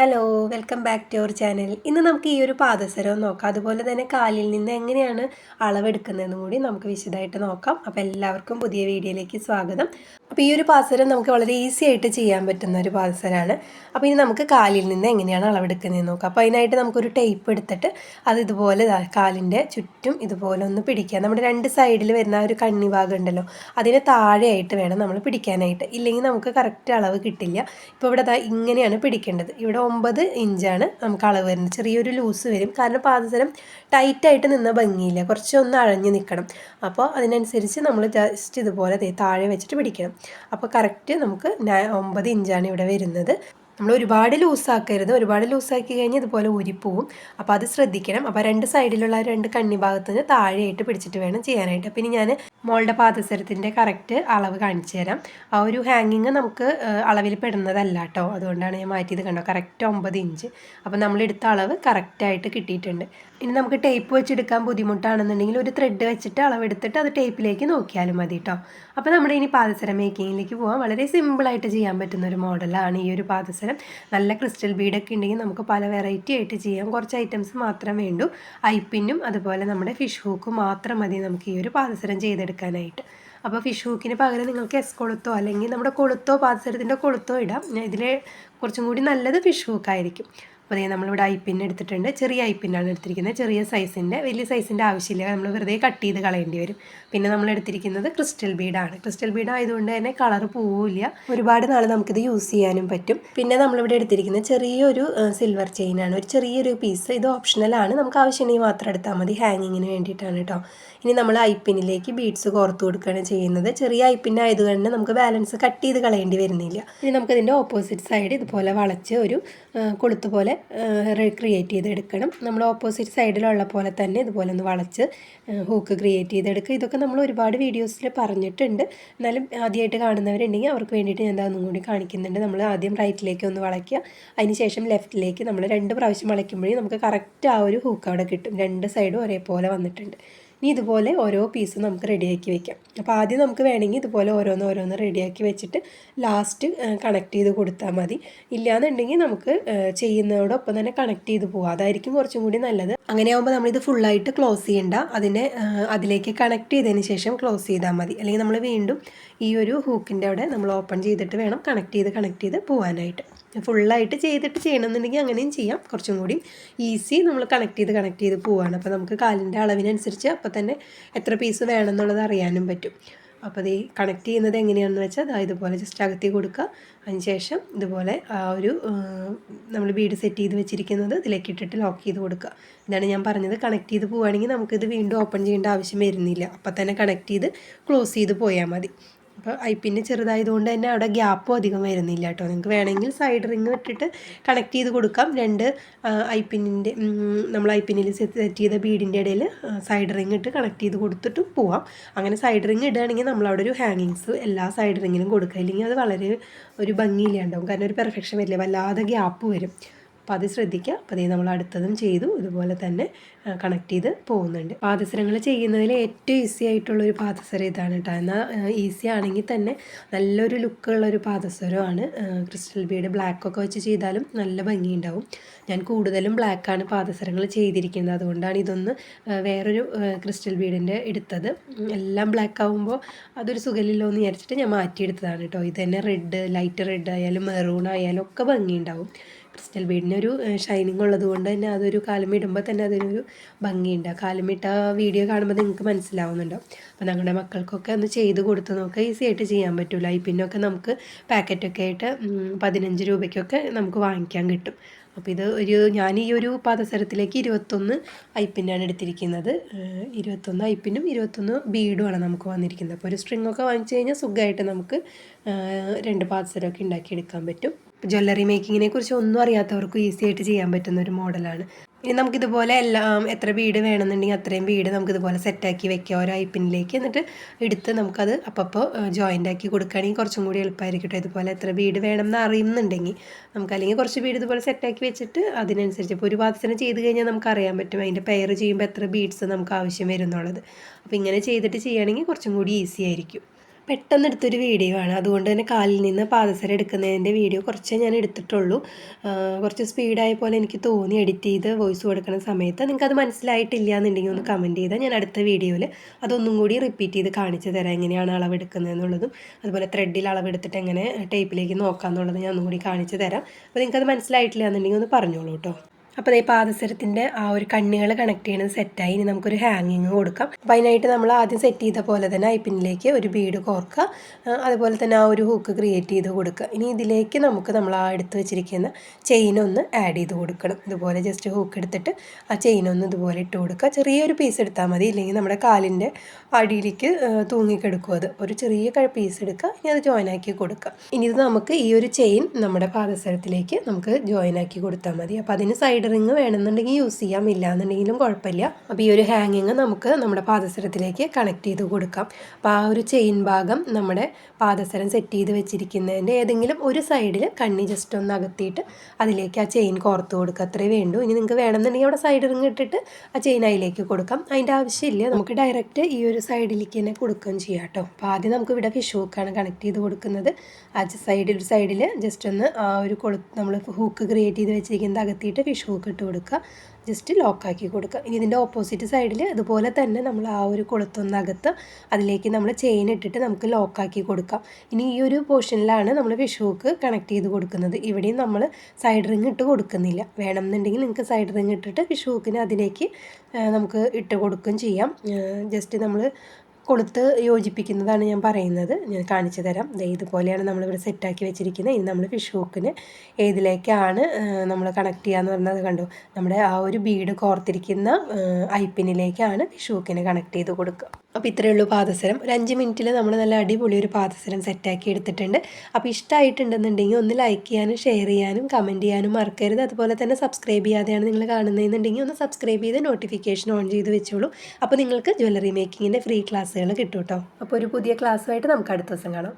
Hello welcome back to our channel ഇന്ന് നമുക്ക് ഈ ഒരു പാദസരവും നോക്കാം. അതുപോലെ തന്നെ കാലിൽ നിന്ന് എങ്ങനെയാണ് അളവെടുക്കുന്നതെന്നും കൂടി നമുക്ക് വിശദമായിട്ട് നോക്കാം. അപ്പോൾ എല്ലാവർക്കും പുതിയ വീഡിയോയിലേക്ക് സ്വാഗതം. അപ്പോൾ ഈ ഒരു പാദസരം നമുക്ക് വളരെ ഈസി ആയിട്ട് ചെയ്യാൻ പറ്റുന്ന ഒരു പാദസരമാണ്. അപ്പോൾ ഇനി നമുക്ക് കാലിൽ നിന്ന് എങ്ങനെയാണ് അളവെടുക്കുന്നതെന്ന് നോക്കാം. അപ്പോൾ അതിനായിട്ട് നമുക്കൊരു ടേപ്പ് എടുത്തിട്ട് അത് ഇതുപോലെ കാലിന്റെ ചുറ്റും ഇതുപോലെ ഒന്ന് പിടിക്കുക നമ്മുടെ രണ്ട് സൈഡിൽ വരുന്ന ഒരു കണ്ണി ഭാഗം ഉണ്ടല്ലോ അതിന് താഴെയായിട്ട് വേണം നമ്മൾ പിടിക്കാനായിട്ട്. ഇല്ലെങ്കിൽ നമുക്ക് കറക്റ്റ് അളവ് കിട്ടില്ല. ഇപ്പോൾ ഇവിടെ ഇങ്ങനെയാണ് പിടിക്കേണ്ടത്. ഇവിടെ ഒമ്പത് ഇഞ്ചാണ് നമുക്ക് അളവ് വരുന്നത്. ചെറിയൊരു ലൂസ് വരും. കാരണം പാദസരം ടൈറ്റായിട്ട് നിന്ന ഭംഗിയില്ല. കുറച്ചൊന്ന് അഴഞ്ഞ് നിൽക്കണം അപ്പോൾ അതിനനുസരിച്ച് നമ്മൾ ജസ്റ്റ് ഇതുപോലെ താഴെ വെച്ചിട്ട് പിടിക്കണം. അപ്പോൾ കറക്റ്റ് നമുക്ക് ഒമ്പത് ഇഞ്ചാണ് ഇവിടെ വരുന്നത്. നമ്മൾ ഒരുപാട് ലൂസാക്കരുത്. ഒരുപാട് ലൂസാക്കി കഴിഞ്ഞാൽ ഇതുപോലെ ഊരിപ്പോവും അപ്പോൾ അത് ശ്രദ്ധിക്കണം. അപ്പോൾ രണ്ട് സൈഡിലുള്ള രണ്ട് കണ്ണി ഭാഗത്തുനിന്ന് താഴെയായിട്ട് പിടിച്ചിട്ട് വേണം ചെയ്യാനായിട്ട്. അപ്പോൾ ഇനി ഞാൻ മോളുടെ പാദസരത്തിന്റെ കറക്റ്റ് അളവ് കാണിച്ചു തരാം. ആ ഒരു ഹാങ്ങിങ് നമുക്ക് അളവിൽ പെടുന്നതല്ല കേട്ടോ. അതുകൊണ്ടാണ് ഞാൻ മാറ്റിയത് കണ്ടോ? കറക്റ്റ് ഒമ്പത് ഇഞ്ച്. അപ്പോൾ നമ്മളെടുത്ത അളവ് കറക്റ്റായിട്ട് കിട്ടിയിട്ടുണ്ട്. ഇനി നമുക്ക് ടേപ്പ് വെച്ചെടുക്കാൻ ബുദ്ധിമുട്ടാണെന്നുണ്ടെങ്കിൽ ഒരു ത്രെഡ് വെച്ചിട്ട് അളവെടുത്തിട്ട് അത് ടേപ്പിലേക്ക് നോക്കിയാലും മതി കേട്ടോ അപ്പോൾ നമ്മുടെ ഇനി പാദസരം മേക്കിങ്ങിലേക്ക് പോകാം വളരെ സിമ്പിളായിട്ട് ചെയ്യാൻ പറ്റുന്ന ഒരു മോഡലാണ് ഈ ഒരു പാദസരം. നല്ല ക്രിസ്റ്റൽ ബീഡൊക്കെ ഉണ്ടെങ്കിൽ നമുക്ക് പല വെറൈറ്റി ആയിട്ട് ചെയ്യാം. കുറച്ച് ഐറ്റംസ് മാത്രം വേണ്ടു. ഐപ്പിന്നും അതുപോലെ നമ്മുടെ ഫിഷ് ഹൂക്കും മാത്രം മതി നമുക്ക് ഈ ഒരു പാദസരം ചെയ്തെടുക്കാനായിട്ട്. അപ്പോൾ ഫിഷ് ഹൂക്കിന് പകരം നിങ്ങൾക്ക് എസ് കൊളുത്തോ അല്ലെങ്കിൽ നമ്മുടെ കൊളുത്തോ പാദസരത്തിന്റെ കൊളുത്തോ ഇടാം. ഇതിൽ കുറച്ചും കൂടി നല്ലത് ഫിഷ് ഹൂക്കായിരിക്കും അപ്പോൾ അതേ നമ്മളിവിടെ ഐപ്പിൻ എടുത്തിട്ടുണ്ട്. ചെറിയ ഐപ്പിനാണ് എടുത്തിരിക്കുന്നത്. ചെറിയ സൈസിന്റെ വലിയ സൈസിന്റെ ആവശ്യമില്ല. നമ്മൾ വെറുതെ കട്ട് ചെയ്ത് കളയേണ്ടി വരും. പിന്നെ നമ്മൾ എടുത്തിരിക്കുന്നത് ക്രിസ്റ്റൽ ബീഡാണ് ക്രിസ്റ്റൽ ബീഡ് ആയതുകൊണ്ട് തന്നെ കളർ പോവില്ല. ഒരുപാട് നാൾ നമുക്കിത് യൂസ് ചെയ്യാനും പറ്റും. പിന്നെ നമ്മളിവിടെ എടുത്തിരിക്കുന്നത് ചെറിയൊരു സിൽവർ ചെയിനാണ് ഒരു ചെറിയൊരു പീസ് ഇത് ഓപ്ഷണലാണ് നമുക്ക് ആവശ്യമുണ്ടെങ്കിൽ മാത്രം എടുത്താൽ മതി. ഹാങ്ങിങ്ങിന് വേണ്ടിയിട്ടാണ് കേട്ടോ. ഇനി നമ്മൾ ഐപ്പിനിലേക്ക് ബീഡ്സ് കോർത്ത് കൊടുക്കുകയാണ് ചെയ്യുന്നത്. ചെറിയ ഐപ്പിന്റെ ആയതുകൊണ്ട് നമുക്ക് ബാലൻസ് കട്ട് ചെയ്ത് കളയേണ്ടി വരുന്നില്ല. ഇനി നമുക്കതിന്റെ ഓപ്പോസിറ്റ് സൈഡ് ഇതുപോലെ വളച്ച് ഒരു കൊളുത്തുപോലെ കൊളുത്ത് പോലെ ക്രിയേറ്റ് ചെയ്തെടുക്കണം. നമ്മൾ ഓപ്പോസിറ്റ് സൈഡിലുള്ള പോലെ തന്നെ ഇതുപോലെ ഒന്ന് വളച്ച് ഹൂക്ക് ക്രിയേറ്റ് ചെയ്തെടുക്കുക. ഇതൊക്കെ നമ്മൾ ഒരുപാട് വീഡിയോസിൽ പറഞ്ഞിട്ടുണ്ട്. എന്നാലും ആദ്യമായിട്ട് കാണുന്നവരുണ്ടെങ്കിൽ അവർക്ക് വേണ്ടിയിട്ട് ഞാൻ അതൊന്നും കൂടി കാണിക്കുന്നുണ്ട്. നമ്മൾ ആദ്യം റൈറ്റിലേക്ക് ഒന്ന് വളയ്ക്കുക. അതിന് ശേഷം ലെഫ്റ്റിലേക്ക് നമ്മൾ രണ്ട് പ്രാവശ്യം വളയ്ക്കുമ്പോഴേ നമുക്ക് കറക്റ്റ് ആ ഒരു ഹൂക്ക് അവിടെ കിട്ടും. രണ്ട് സൈഡും ഒരേപോലെ വന്നിട്ടുണ്ട്. ഇനി ഇതുപോലെ ഓരോ പീസ് നമുക്ക് റെഡിയാക്കി വെക്കാം. അപ്പോൾ ആദ്യം നമുക്ക് വേണമെങ്കിൽ ഇതുപോലെ ഓരോന്ന് ഓരോന്ന് റെഡിയാക്കി വെച്ചിട്ട് ലാസ്റ്റ് കണക്ട് ചെയ്ത് കൊടുത്താൽ മതി. ഇല്ലാന്നുണ്ടെങ്കിൽ നമുക്ക് ചെയ്യുന്നതോടൊപ്പം തന്നെ കണക്ട് ചെയ്ത് പോകാം അതായിരിക്കും കുറച്ചും കൂടി നല്ലത്. അങ്ങനെയാകുമ്പോൾ നമ്മളിത് ഫുള്ളായിട്ട് ക്ലോസ് ചെയ്യണ്ട. അതിനെ അതിലേക്ക് കണക്ട് ചെയ്തതിന് ശേഷം ക്ലോസ് ചെയ്താൽ മതി. അല്ലെങ്കിൽ നമ്മൾ വീണ്ടും ഈ ഒരു ഹൂക്കിന്റെ അവിടെ നമ്മൾ ഓപ്പൺ ചെയ്തിട്ട് വേണം കണക്ട് ചെയ്ത് കണക്ട് ചെയ്ത് പോകാനായിട്ട് ഫുള്ളായിട്ട് ചെയ്തിട്ട് ചെയ്യണമെന്നുണ്ടെങ്കിൽ അങ്ങനെയും ചെയ്യാം. കുറച്ചും കൂടി ഈസി നമ്മൾ കണക്ട് ചെയ്ത് കണക്ട് ചെയ്ത് പോവാണ്. അപ്പോൾ നമുക്ക് കാലിന്റെ അളവിനനുസരിച്ച് അപ്പോൾ തന്നെ എത്ര പീസ് വേണമെന്നുള്ളത് അറിയാനും പറ്റും. അപ്പോൾ ഇത് കണക്ട് ചെയ്യുന്നത് എങ്ങനെയാണെന്ന് വെച്ചാൽ അതാ ഇതുപോലെ ജസ്റ്റ് അകത്തി കൊടുക്കുക. അതിന് ശേഷം ഇതുപോലെ ആ ഒരു നമ്മൾ ബീഡ് സെറ്റ് ചെയ്ത് വെച്ചിരിക്കുന്നത് ഇതിലേക്ക് ഇട്ടിട്ട് ലോക്ക് ചെയ്ത് കൊടുക്കുക. ഇതാണ് ഞാൻ പറഞ്ഞത്. കണക്ട് ചെയ്ത് പോവുകയാണെങ്കിൽ നമുക്കിത് വീണ്ടും ഓപ്പൺ ചെയ്യേണ്ട ആവശ്യം വരുന്നില്ല. അപ്പോൾ തന്നെ കണക്ട് ചെയ്ത് ക്ലോസ് ചെയ്ത് പോയാൽ മതി. അപ്പോൾ ഐപ്പിന്റെ ചെറുതായതുകൊണ്ട് തന്നെ അവിടെ ഗ്യാപ്പും അധികം വരുന്നില്ല കേട്ടോ. നിങ്ങൾക്ക് വേണമെങ്കിൽ സൈഡ് റിങ് ഇട്ടിട്ട് കണക്ട് ചെയ്ത് കൊടുക്കാം. രണ്ട് ഐപ്പിന്നിന്റെ നമ്മൾ ഐപ്പിനിൽ സെറ്റ് ചെയ്ത ബീഡിന്റെ ഇടയിൽ സൈഡ് റിങ് ഇട്ട് കണക്ട് ചെയ്ത് കൊടുത്തിട്ട് പോവാം. അങ്ങനെ സൈഡ് റിങ് ഇടുകയാണെങ്കിൽ നമ്മളവിടെ ഒരു ഹാങ്ങിങ്സ് എല്ലാ സൈഡ് റിങ്ങിലും കൊടുക്കുക. ഇല്ലെങ്കിൽ അത് വളരെ ഒരു ഭംഗിയില്ലാണ്ടാവും കാരണം ഒരു പെർഫെക്ഷൻ വരില്ല. വല്ലാതെ ഗ്യാപ്പ് വരും. അപ്പോൾ അത് ശ്രദ്ധിക്കുക. അപ്പോൾ അതേ നമ്മൾ അടുത്തതും ചെയ്തു. ഇതുപോലെ തന്നെ കണക്ട് ചെയ്ത് പോകുന്നുണ്ട്. പാദസരങ്ങൾ ചെയ്യുന്നതിൽ ഏറ്റവും ഈസി ആയിട്ടുള്ള ഒരു പാദസരം ഇതാണ് കേട്ടോ. എന്നാൽ ഈസി ആണെങ്കിൽ തന്നെ നല്ലൊരു ലുക്കുള്ള ഒരു പാദസരമാണ്. ക്രിസ്റ്റൽ ബീഡ് ബ്ലാക്ക് ഒക്കെ വെച്ച് ചെയ്താലും നല്ല ഭംഗിയുണ്ടാവും. ഞാൻ കൂടുതലും ബ്ലാക്കാണ് പാദസരങ്ങൾ ചെയ്തിരിക്കുന്നത്. അതുകൊണ്ടാണ് ഇതൊന്ന് വേറൊരു ക്രിസ്റ്റൽ ബീഡിന്റെ എടുത്തത്. എല്ലാം ബ്ലാക്ക് ആകുമ്പോൾ അതൊരു സുഖമില്ലല്ലോ എന്ന് വിചാരിച്ചിട്ട് ഞാൻ മാറ്റിയെടുത്തതാണ് കേട്ടോ. ഇത് തന്നെ റെഡ് ലൈറ്റ് റെഡ് ആയാലും മെറൂൺ ആയാലും ഒക്കെ ഭംഗിയുണ്ടാവും. ക്രിസ്റ്റൽ ബീഡിനൊരു ഷൈനിങ് ഉള്ളത് കൊണ്ട് തന്നെ അതൊരു കാലം ഇടുമ്പോൾ തന്നെ അതിനൊരു ഭംഗിയുണ്ട്. ആ കാലമിട്ട വീഡിയോ കാണുമ്പോൾ നിങ്ങൾക്ക് മനസ്സിലാവുന്നുണ്ടോ. അപ്പോൾ ഞങ്ങളുടെ മക്കൾക്കൊക്കെ ഒന്ന് ചെയ്ത് കൊടുത്ത് നോക്കുക ഈസി ആയിട്ട് ചെയ്യാൻ പറ്റില്ല ഈ പിന്നൊക്കെ നമുക്ക് പാക്കറ്റൊക്കെ ആയിട്ട് പതിനഞ്ച് രൂപയ്ക്കൊക്കെ നമുക്ക് വാങ്ങിക്കാൻ കിട്ടും. അപ്പോൾ ഇത് ഒരു ഞാൻ ഈ ഒരു പാദസരത്തിലേക്ക് ഇരുപത്തൊന്ന് ഐപ്പിനാണ് എടുത്തിരിക്കുന്നത്. ഇരുപത്തൊന്ന് ഐപ്പിനും ഇരുപത്തൊന്ന് ബീഡുമാണ് നമുക്ക് വന്നിരിക്കുന്നത്. അപ്പോൾ ഒരു സ്ട്രിങ്ങൊക്കെ വാങ്ങിച്ചു കഴിഞ്ഞാൽ സുഖമായിട്ട് നമുക്ക് രണ്ട് പാദസരമൊക്കെ ഉണ്ടാക്കിയെടുക്കാൻ പറ്റും. ജ്വല്ലറി മേക്കിങ്ങിനെ കുറിച്ച് ഒന്നും അറിയാത്തവർക്കും ഈസി ആയിട്ട് ചെയ്യാൻ പറ്റുന്ന ഒരു മോഡലാണ്. ഇനി നമുക്കിതുപോലെ എല്ലാം എത്ര വീട് വേണമെന്നുണ്ടെങ്കിൽ അത്രയും ബീഡ് നമുക്കിതുപോലെ സെറ്റാക്കി വെക്കാം. ഓരോ ഐപ്പിനിലേക്ക് എന്നിട്ട് എടുത്ത് നമുക്കത് അപ്പോൾ ജോയിന്റ് ആക്കി കൊടുക്കുകയാണെങ്കിൽ കുറച്ചും കൂടി എളുപ്പമായിരിക്കും ഇതുപോലെ എത്ര വീട് വേണം എന്ന് അറിയുന്നുണ്ടെങ്കിൽ നമുക്ക് അല്ലെങ്കിൽ കുറച്ച് വീട് ഇതുപോലെ സെറ്റാക്കി വെച്ചിട്ട് അതിനനുസരിച്ച് ഇപ്പോൾ ഒരു വാസന ചെയ്ത് കഴിഞ്ഞാൽ നമുക്ക് അറിയാൻ പറ്റും അതിന്റെ പെയർ ചെയ്യുമ്പോൾ എത്ര ബീഡ്സ് നമുക്ക് ആവശ്യം വരുന്നുള്ളത് അപ്പോൾ ഇങ്ങനെ ചെയ്തിട്ട് ചെയ്യുകയാണെങ്കിൽ കുറച്ചും കൂടി ഈസി ആയിരിക്കും. പെട്ടെന്ന് എടുത്തൊരു വീഡിയോ ആണ്. അതുകൊണ്ട് തന്നെ കാലിൽ നിന്ന് പാദസരം എടുക്കുന്നതിന്റെ വീഡിയോ കുറച്ചേ ഞാൻ എടുത്തിട്ടുള്ളൂ. കുറച്ച് സ്പീഡായ പോലെ എനിക്ക് തോന്നി എഡിറ്റ് ചെയ്ത് വോയിസ് കൊടുക്കുന്ന സമയത്ത്. അത് മനസ്സിലായിട്ടില്ല എന്നുണ്ടെങ്കിൽ ഒന്ന് കമന്റ് ചെയ്താൽ ഞാൻ അടുത്ത വീഡിയോയിൽ അതൊന്നും കൂടി റിപ്പീറ്റ് ചെയ്ത് കാണിച്ചു തരാം എങ്ങനെയാണ് അളവെടുക്കുന്നത് എന്നുള്ളതും. അതുപോലെ ത്രെഡിൽ അളവെടുത്തിട്ട് എങ്ങനെ ടേപ്പിലേക്ക് നോക്കാം എന്നുള്ളത് ഞാൻ ഒന്നും കൂടി കാണിച്ചു തരാം. അപ്പോൾ നിങ്ങൾക്കത് മനസ്സിലായിട്ടില്ല എന്നുണ്ടെങ്കിൽ ഒന്ന് പറഞ്ഞോളൂ കേട്ടോ അപ്പോൾ ഈ പാദസരത്തിന്റെ ആ ഒരു കണ്ണികൾ കണക്ട് ചെയ്യണത് സെറ്റായി ഇനി നമുക്കൊരു ഹാങ്ങിങ് കൊടുക്കാം. അപ്പോൾ അതിനായിട്ട് നമ്മൾ ആദ്യം സെറ്റ് ചെയ്ത പോലെ തന്നെ ഐ പിന്നിലേക്ക് ഒരു ബീഡ് കോർക്കുക. അതുപോലെ തന്നെ ആ ഒരു ഹൂക്ക് ക്രിയേറ്റ് ചെയ്ത് കൊടുക്കുക. ഇനി ഇതിലേക്ക് നമുക്ക് നമ്മൾ ആ എടുത്ത് വെച്ചിരിക്കുന്ന ചെയിൻ ഒന്ന് ആഡ് ചെയ്ത് കൊടുക്കണം. ഇതുപോലെ ജസ്റ്റ് ഹൂക്ക് എടുത്തിട്ട് ആ ചെയിൻ ഒന്ന് ഇതുപോലെ ഇട്ട് കൊടുക്കുക. ചെറിയൊരു പീസ് എടുത്താൽ മതി. ഇല്ലെങ്കിൽ നമ്മുടെ കാലിന്റെ അടിയിലേക്ക് തൂങ്ങിക്കെടുക്കും അത്. ഒരു ചെറിയ പീസ് എടുക്കുക. ഇനി അത് ജോയിൻ ആക്കി കൊടുക്കുക. ഇനി ഇത് നമുക്ക് ഈ ഒരു ചെയിൻ നമ്മുടെ പാദസരത്തിലേക്ക് നമുക്ക് ജോയിൻ ആക്കി കൊടുത്താൽ മതി. അപ്പോൾ അതിന് സൈഡ് റിങ് വേണമെന്നുണ്ടെങ്കിൽ യൂസ് ചെയ്യാം. ഇല്ല എന്നുണ്ടെങ്കിലും കുഴപ്പമില്ല. അപ്പോൾ ഈ ഒരു ഹാങ്ങിങ് നമുക്ക് നമ്മുടെ പാദസരത്തിലേക്ക് കണക്ട് ചെയ്ത് കൊടുക്കാം. അപ്പോൾ ആ ഒരു ചെയിൻ ഭാഗം നമ്മുടെ പാദസരം സെറ്റ് ചെയ്ത് വെച്ചിരിക്കുന്നതിന്റെ ഏതെങ്കിലും ഒരു സൈഡിൽ കണ്ണി ജസ്റ്റ് ഒന്ന് അകത്തിയിട്ട് അതിലേക്ക് ആ ചെയിൻ കോർത്ത് കൊടുക്കുക. അത്രേ വേണ്ടൂ. ഇനി നിങ്ങൾക്ക് വേണമെന്നുണ്ടെങ്കിൽ അവിടെ സൈഡ് റിങ് ഇട്ടിട്ട് ആ ചെയിൻ അതിലേക്ക് കൊടുക്കാം. അതിന്റെ ആവശ്യമില്ല. നമുക്ക് ഡയറക്റ്റ് ഈ ഒരു സൈഡിലേക്ക് തന്നെ കൊടുക്കുകയും ചെയ്യാം കേട്ടോ. അപ്പോൾ ആദ്യം നമുക്ക് ഇവിടെ ഫിഷ് ഹൂക്കാണ് കണക്ട് ചെയ്ത് കൊടുക്കുന്നത്. ആ സൈഡിൽ സൈഡിൽ ജസ്റ്റ് ഒന്ന് ആ ഒരു കൊളു നമ്മൾ ഹൂക്ക് ക്രിയേറ്റ് ചെയ്ത് വെച്ചിരിക്കുന്നത് അകത്തിയിട്ട് ഫിഷ് ഹൂക്ക് ഇട്ട് കൊടുക്കുക ജസ്റ്റ് ലോക്കാക്കി കൊടുക്കുക. ഇനി ഇതിന്റെ ഓപ്പോസിറ്റ് സൈഡിൽ അതുപോലെ തന്നെ നമ്മൾ ആ ഒരു കൊളുത്തൊന്നകത്ത് അതിലേക്ക് നമ്മൾ ചെയിൻ ഇട്ടിട്ട് നമുക്ക് ലോക്കാക്കി കൊടുക്കാം. ഇനി ഈ ഒരു പോർഷനിലാണ് നമ്മൾ വിഷുക്ക് കണക്ട് ചെയ്ത് കൊടുക്കുന്നത്. ഇവിടെയും നമ്മൾ സൈഡ് റിങ് ഇട്ട് കൊടുക്കുന്നില്ല. വേണമെന്നുണ്ടെങ്കിൽ നിങ്ങൾക്ക് സൈഡ് റിങ് ഇട്ടിട്ട് വിഷുക്കിന് അതിലേക്ക് നമുക്ക് ഇട്ട് കൊടുക്കുകയും ചെയ്യാം. ജസ്റ്റ് നമ്മൾ കൊളുത്ത് യോജിപ്പിക്കുന്നതാണ് ഞാൻ പറയുന്നത്. ഞാൻ കാണിച്ചു തരാം. ഇതുപോലെയാണ് നമ്മളിവിടെ സെറ്റാക്കി വെച്ചിരിക്കുന്നത്. ഇനി നമ്മൾ ഫിഷ് ഹൂക്കിന് ഏതിലേക്കാണ് നമ്മൾ കണക്ട് ചെയ്യാന്ന് പറഞ്ഞത് കണ്ടു? നമ്മുടെ ആ ഒരു ബീഡ് കോർത്തിരിക്കുന്ന ഐപ്പിനിലേക്കാണ് ഫിഷ് ഹൂക്കിന് കണക്ട് ചെയ്ത് കൊടുക്കുക. അപ്പോൾ ഇത്രയേ ഉള്ളൂ പാദസരം. ഒരു അഞ്ച് മിനിറ്റിൽ നമ്മൾ നല്ല അടിപൊളി ഒരു പാദസരം സെറ്റാക്കി എടുത്തിട്ടുണ്ട്. അപ്പോൾ ഇഷ്ടമായിട്ടുണ്ടെന്നുണ്ടെങ്കിൽ ഒന്ന് ലൈക്ക് ചെയ്യാനും ഷെയർ ചെയ്യാനും കമന്റ് ചെയ്യാനും മറക്കരുത്. അതുപോലെ തന്നെ സബ്സ്ക്രൈബ് ചെയ്യാതെയാണ് നിങ്ങൾ കാണുന്നതെന്നുണ്ടെങ്കിൽ ഒന്ന് സബ്സ്ക്രൈബ് ചെയ്ത് നോട്ടിഫിക്കേഷൻ ഓൺ ചെയ്ത് വെച്ചോളൂ. അപ്പോൾ നിങ്ങൾക്ക് ജ്വല്ലറി മേക്കിങ്ങിന്റെ ഫ്രീ ക്ലാസ്സുകൾ കിട്ടും കേട്ടോ. അപ്പോൾ ഒരു പുതിയ ക്ലാസ്സുമായിട്ട് നമുക്ക് അടുത്ത ദിവസം കാണാം.